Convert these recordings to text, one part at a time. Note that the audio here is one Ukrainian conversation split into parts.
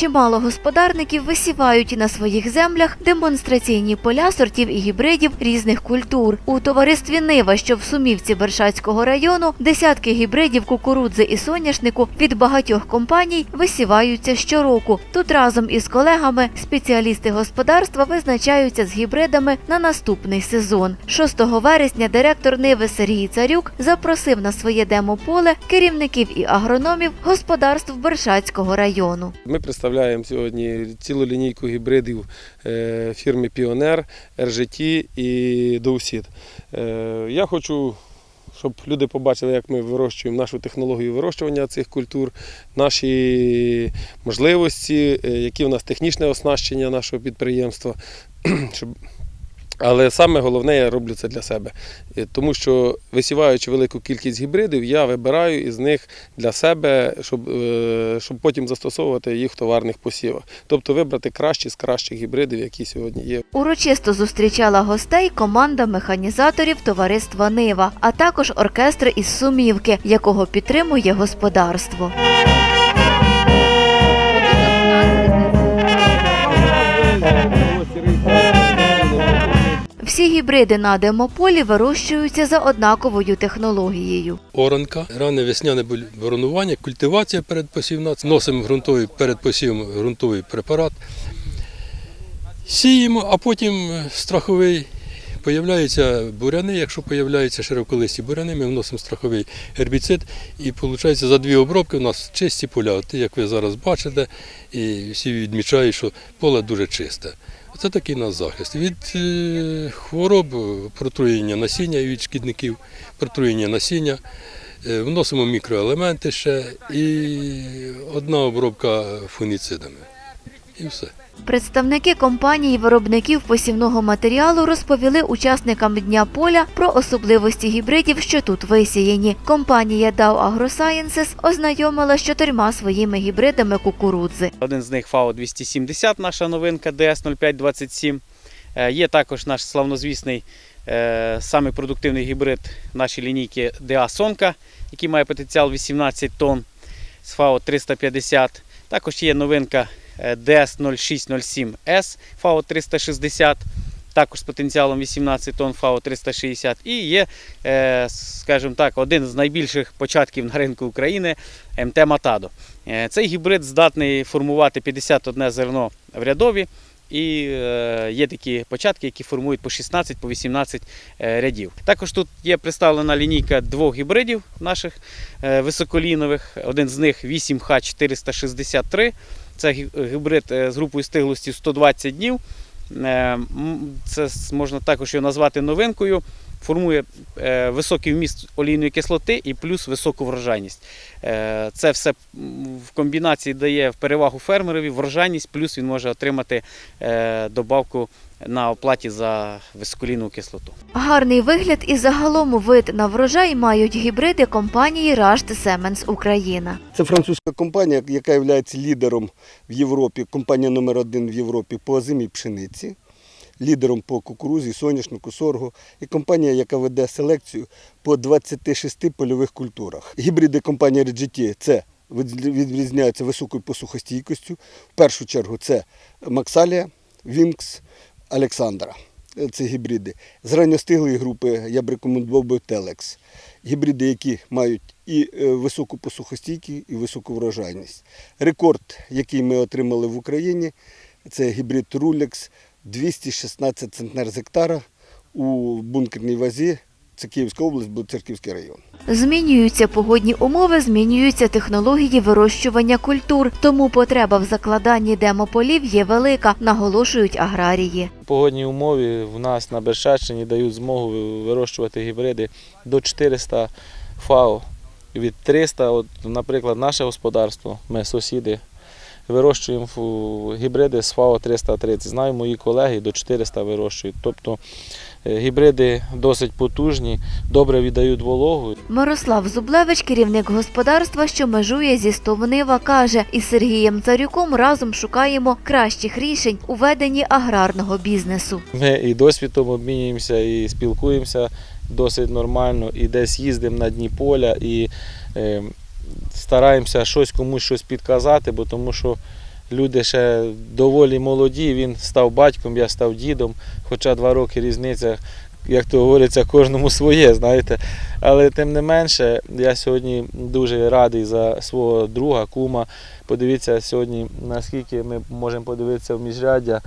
Чимало господарників висівають на своїх землях демонстраційні поля сортів і гібридів різних культур. У товаристві Нива, що в Сумівці Бершацького району, десятки гібридів кукурудзи і соняшнику від багатьох компаній висіваються щороку. Тут разом із колегами спеціалісти господарства визначаються з гібридами на наступний сезон. 6 вересня директор Ниви Сергій Царюк запросив на своє демополе керівників і агрономів господарств Бершацького району. Ми представляємо сьогодні цілу лінійку гібридів е, фірми Піонер, РЖТ і Доусід. Е, Я хочу, щоб люди побачили, як ми вирощуємо нашу технологію вирощування цих культур, наші можливості, е, які в нас технічне оснащення нашого підприємства. Щоб але саме головне, я роблю це для себе. Е, Тому що висіваючи велику кількість гібридів, я вибираю із них для себе, щоб, е, щоб потім застосовувати їх в товарних посівах. Тобто вибрати кращі з кращих гібридів, які сьогодні є. Урочисто зустрічала гостей команда механізаторів товариства Нива, а також оркестр із Сумівки, якого підтримує господарство. Всі гібриди на демополі вирощуються за однаковою технологією. Оранка, ране весняне воронування, культивація передпосівна. Носимо ґрунтовий перед посівом ґрунтовий препарат. Сіємо, а потім е, страховий. Появляються буряни, якщо появляються широколисті буряни, ми вносимо страховий гербіцид і виходить за дві обробки у нас чисті поля. От, як ви зараз бачите, і всі відмічають, що поле дуже чисте. Це такий у нас захист. Від е, хвороб, протруєння насіння і від шкідників, протруєння насіння. Е, Вносимо мікроелементи ще і одна обробка фуніцидами. І все. Представники компанії виробників посівного матеріалу розповіли учасникам дня поля про особливості гібридів, що тут висіяні. Компанія Dow AgroSciences ознайомила з чотирма своїми гібридами кукурудзи. Один з них FAO 270, наша новинка DS 0527. Е, Є також наш славнозвісний е, самий продуктивний гібрид нашої лінійки DA Сонка, який має потенціал 18 тонн з FAO 350. Також є новинка е, DS 0607S FAO 360. Також з потенціалом 18 тонн FAO 360. І є, е, скажімо так, один з найбільших початків на ринку України МТ Матадо. Е, Цей гібрид здатний формувати 51 зерно в рядові. І е, є такі початки, які формують по 16 по 18 е, рядів. Також тут є представлена лінійка двох гібридів наших високолінових. Один з них 8Х463. Це гібрид е, з групою стиглості 120 днів. Е, Це можна також його назвати новинкою. Формує е, високий вміст олійної кислоти і плюс високу врожайність. Е, Це все в комбінації дає перевагу фермерові, врожайність, плюс він може отримати е, добавку на оплаті за високолійну кислоту. Гарний вигляд і загалом вид на врожай мають гібриди компанії Рашт Семенс Україна. Це французька компанія, яка є лідером в Європі, компанія номер один в Європі по озимій пшениці, лідером по кукурузі, соняшнику, соргу, і компанія, яка веде селекцію по 26 польових культурах. Гібриди компанії RGT – це відрізняються високою посухостійкістю. В першу чергу це Максалія, Вінкс, Олександра. Це гібриди. З ранньостиглої групи я б рекомендував би Телекс. Гібриди, які мають і е, високу посухостійкість, і високу врожайність. Рекорд, який ми отримали в Україні, це гібрид Рулекс 216 центнер з гектара у бункерній вазі. Це Київська область, Церківський район. Змінюються погодні умови, змінюються технології вирощування культур, тому потреба в закладанні демополів є велика, наголошують аграрії. Погодні умови в нас на Бершаччині дають змогу вирощувати гібриди до 400 ФАО. Від 300, от, наприклад, наше господарство, ми сусіди, вирощуємо гібриди з ФАО 330. Знаю, мої колеги до 400 вирощують. Тобто е, гібриди досить потужні, добре віддають вологу. Мирослав Зублевич, керівник господарства, що межує зі Стовнива, каже, із Сергієм Царюком разом шукаємо кращих рішень у веденні аграрного бізнесу. Ми і досвідом обмінюємося, і спілкуємося досить нормально, і десь їздимо на дні поля, і е, стараємося щось комусь щось підказати, бо тому що люди ще доволі молоді. Він став батьком, я став дідом, хоча два роки різниця, як то говориться, кожному своє, знаєте. Але тим не менше, я сьогодні дуже радий за свого друга, кума. Подивіться сьогодні, наскільки ми можемо подивитися в міжряддя.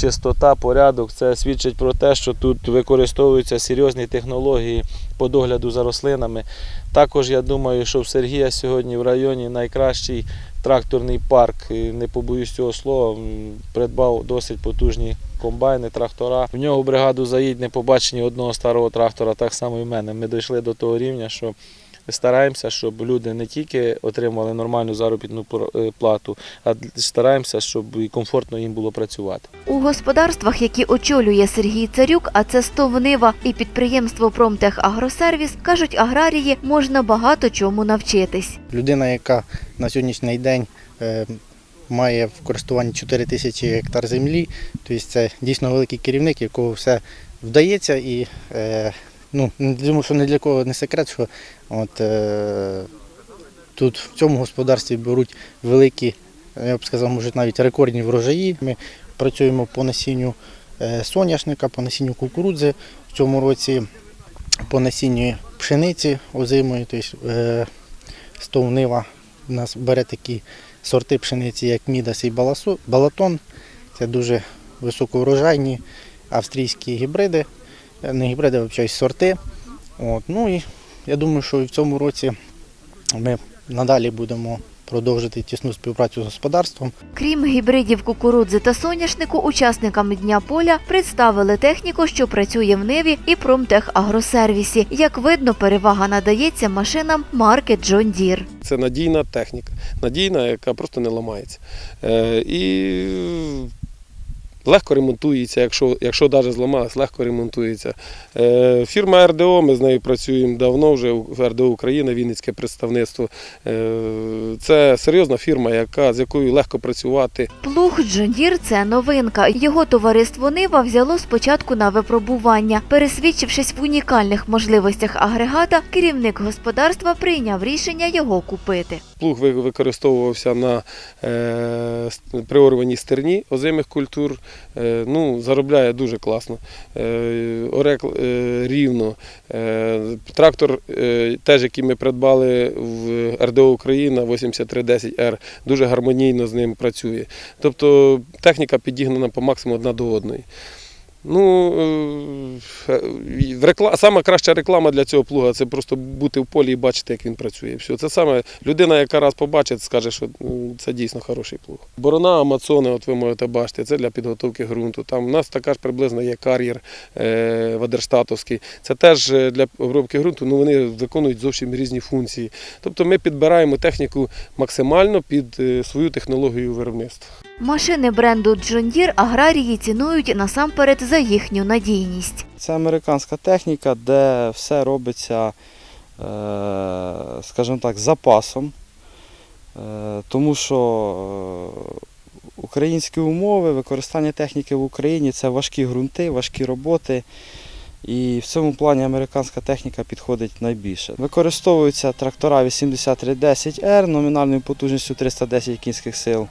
Чистота, порядок це свідчить про те, що тут використовуються серйозні технології по догляду за рослинами. Також я думаю, що в Сергія сьогодні в районі найкращий тракторний парк. Не побоюсь цього слова, придбав досить потужні комбайни, трактора. В нього бригаду заїдь не побачені одного старого трактора, так само і в мене. Ми дійшли до того рівня, що стараємося, щоб люди не тільки отримали нормальну заробітну е, плату, а стараємося, щоб і комфортно їм було працювати. У господарствах, які очолює Сергій Царюк, а це Стовнива і підприємство Промтехагросервіс, кажуть, аграрії можна багато чому навчитись. людина, яка на сьогоднішній день е, має в користуванні 4 тисячі гектар землі, тобто це дійсно великий керівник, якого все вдається. І е, ну, думаю, що не для кого не секрет, що от, е, тут в цьому господарстві беруть великі, я б сказав, може навіть рекордні врожаї. Ми працюємо по насінню е, соняшника, по насінню кукурудзи в цьому році, по насінню пшениці озимої. Тобто, е, Стовнива у нас бере такі сорти пшениці, як Мідас і Балатон. Це дуже високоврожайні австрійські гібриди, не гібриди, а вибачаюсь, сорти. От. Ну і я думаю, що і в цьому році ми надалі будемо продовжити тісну співпрацю з господарством. Крім гібридів кукурудзи та соняшнику, учасникам Дня поля представили техніку, що працює в Неві і Промтехагросервісі. Як видно, перевага надається машинам марки John Deere. Це надійна техніка, надійна, яка просто не ламається. Е, і легко ремонтується, якщо, якщо навіть зламалась, легко ремонтується. Е, фірма РДО, ми з нею працюємо давно вже в РДО Україна, Вінницьке представництво. Е, це серйозна фірма, яка, з якою легко працювати. Плуг Deere – це новинка. Його товариство Нива взяло спочатку на випробування. Пересвідчившись в унікальних можливостях агрегата, керівник господарства прийняв рішення його купити. Плуг використовувався на е, приорваній стерні озимих культур. Е, ну, заробляє дуже класно. Е, орек рівно. Трактор, теж, який ми придбали в РДО Україна 8310R, дуже гармонійно з ним працює. Тобто техніка підігнана по максимуму одна до одної. Ну, е, в рекла... сама краща реклама для цього плуга це просто бути в полі і бачити, як він працює. Все. Це саме людина, яка раз побачить, скаже, що ну, це дійсно хороший плуг. Борона Амазони, от ви можете бачити, це для підготовки ґрунту. Там у нас така ж приблизно є кар'єр е, Вадерштатовський. Це теж е, для обробки ґрунту, ну вони виконують зовсім різні функції. Тобто ми підбираємо техніку максимально під свою технологію виробництва. Машини бренду Deere аграрії цінують насамперед за їхню надійність. Це американська техніка, де все робиться, е, скажімо так, запасом. Е, Тому що е, українські умови, використання техніки в Україні це важкі ґрунти, важкі роботи. І в цьому плані американська техніка підходить найбільше. Використовуються трактора 8310R номінальною потужністю 310 кінських сил.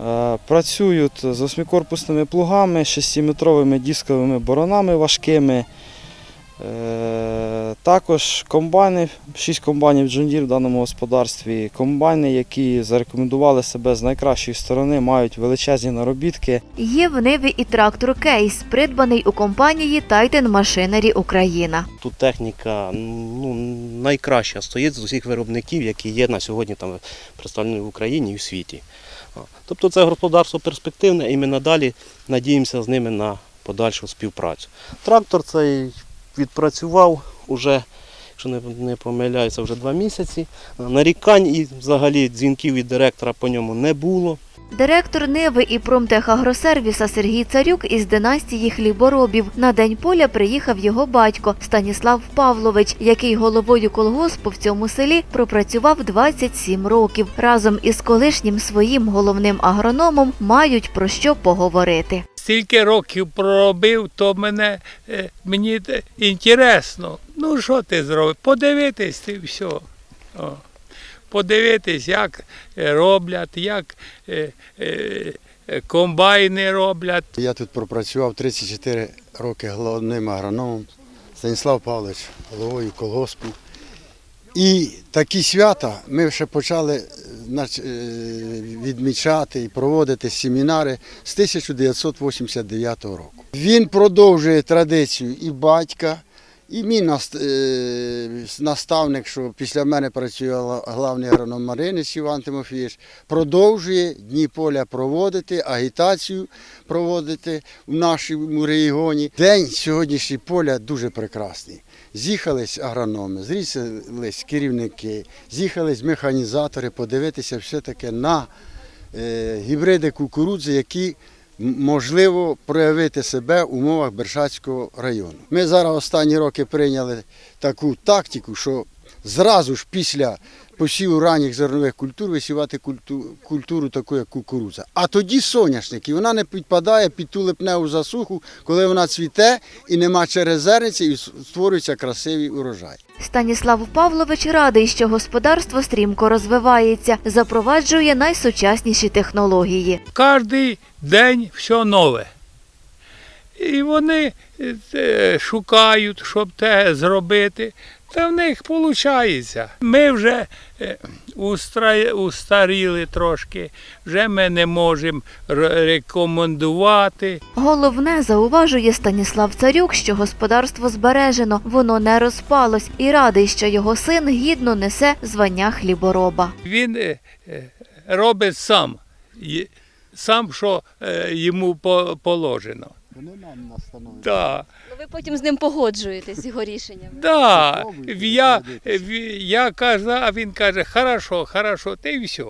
Е, Працюють з восьмикорпусними плугами, 6-метровими дисковими боронами важкими. Е, Також комбайни, 6 комбайнів John Deere в даному господарстві. Комбайни, які зарекомендували себе з найкращої сторони, мають величезні наробітки. Є в Ниві і трактор Кейс, придбаний у компанії Titan Machinery Україна. Тут техніка ну, найкраща стоїть з усіх виробників, які є на сьогодні там представлені в Україні і в світі. Тобто це господарство перспективне і ми надалі надіємося з ними на подальшу співпрацю. Трактор цей відпрацював уже, якщо не помиляюся, вже два місяці. Нарікань і взагалі дзвінків від директора по ньому не було. Директор Ниви і Промтехагросервіса Сергій Царюк із династії хліборобів. На день поля приїхав його батько Станіслав Павлович, який головою колгоспу в цьому селі пропрацював 27 років. Разом із колишнім своїм головним агрономом мають про що поговорити. стільки років проробив, то мене, е, мені інтересно. Ну, що ти зробив? Подивитись ти все. Подивитись, як е, роблять, як е, е, комбайни роблять. Я тут пропрацював 34 роки головним агрономом, Станіслав Павлович, головою колгоспу. І такі свята ми ще почали відмічати і проводити семінари з 1989 року. Він продовжує традицію і батька, і мій е, наставник, що після мене працює гла- главний агроном Маринець Іван Тимофійович, продовжує дні поля проводити, агітацію проводити в нашому регіоні. День сьогоднішній поля дуже прекрасний. З'їхались агрономи, з'їхались керівники, з'їхались механізатори подивитися все-таки на е, гібриди кукурудзи, які можливо проявити себе в умовах Бершацького району. Ми зараз останні роки прийняли таку тактику, що зразу ж після посіву ранніх зернових культур висівати культу- культуру таку, як кукурудза. А тоді соняшник, і вона не підпадає під ту липневу засуху, коли вона цвіте і нема через зерниці, і створюється красивий урожай. Станіслав Павлович радий, що господарство стрімко розвивається, запроваджує найсучасніші технології. Кожний день все нове. І вони е, шукають, щоб те зробити. Та в них виходить. Ми вже е, устаріли трошки, вже ми не можемо рекомендувати. Головне, зауважує Станіслав Царюк, що господарство збережено, воно не розпалось, і радий, що його син гідно несе звання хлібороба. Він е, е, робить сам, сам, що йому по- положено. Вони нам настановлюють. Да. Ну, ви потім з ним погоджуєтесь з його рішеннями. Да, я, я кажу, а він каже, хорошо, хорошо, та й все.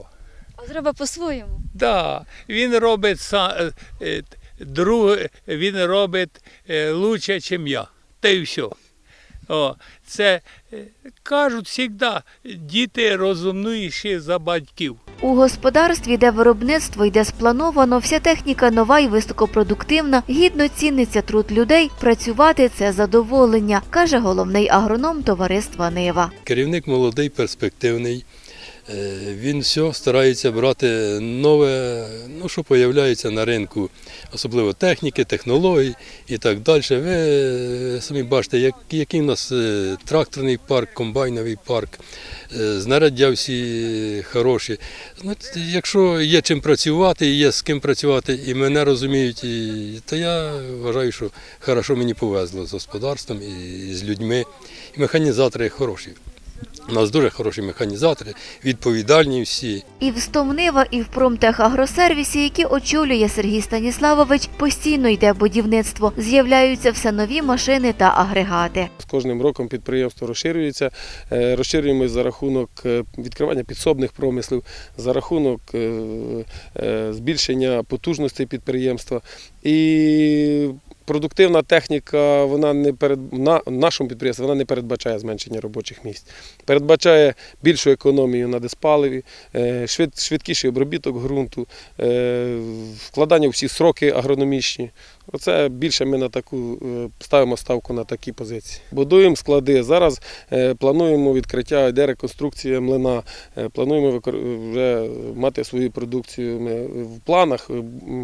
А треба по-своєму. Да, він робить са, е, т- друге, він робить е, лучше, ніж я. Та й все. О, це е, кажуть завжди, діти розумніші за батьків. У господарстві, де виробництво йде сплановано, вся техніка нова і високопродуктивна, гідно ціниться труд людей. Працювати це задоволення, каже головний агроном товариства Нива. Керівник молодий, перспективний. Е, Він все старається брати нове, ну що появляється на ринку, особливо техніки, технологій і так далі. Ви е, самі бачите, який у нас е, тракторний парк, комбайновий парк, е, знаряддя всі хороші. Знаєте, Якщо є чим працювати, є з ким працювати, і мене розуміють, то я вважаю, що хорошо мені повезло з господарством і з людьми. І механізатори хороші. У нас дуже хороші механізатори, відповідальні всі. І в Стомнива, і в Промтехагросервісі, які очолює Сергій Станіславович, постійно йде будівництво. З'являються все нові машини та агрегати. З кожним роком підприємство розширюється. Е, Розширюємо за рахунок е, відкривання підсобних промислів, за рахунок е, збільшення потужностей підприємства. І продуктивна техніка, вона не перед на нашому підприємстві вона не передбачає зменшення робочих місць. Передбачає більшу економію на диспаливі, е, швид, швидкіший обробіток ґрунту, е, вкладання у всі сроки агрономічні. Оце більше ми на таку е, ставимо ставку на такі позиції. Будуємо склади. Зараз е, плануємо відкриття, йде реконструкція млина. Е, Плануємо вже мати свою продукцію. Ми в планах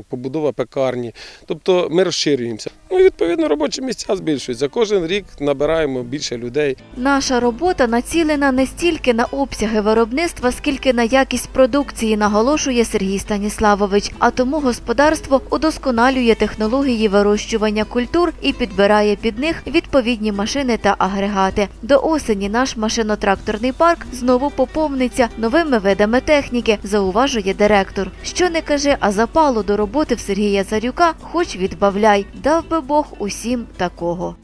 побудова пекарні. Тобто ми розширюємося. Ну відповідно робочі місця збільшуються. Кожен рік набираємо більше людей. Наша робота націлена не стільки на обсяги виробництва, скільки на якість продукції, наголошує Сергій Станіславович. А тому господарство удосконалює технології вирощування культур і підбирає під них відповідні машини та агрегати. До осені наш машино-тракторний парк знову поповниться новими видами техніки, зауважує директор. Що не каже, а запалу до роботи в Сергія Царюка хоч відбавляй. Дав би Бог усім такого.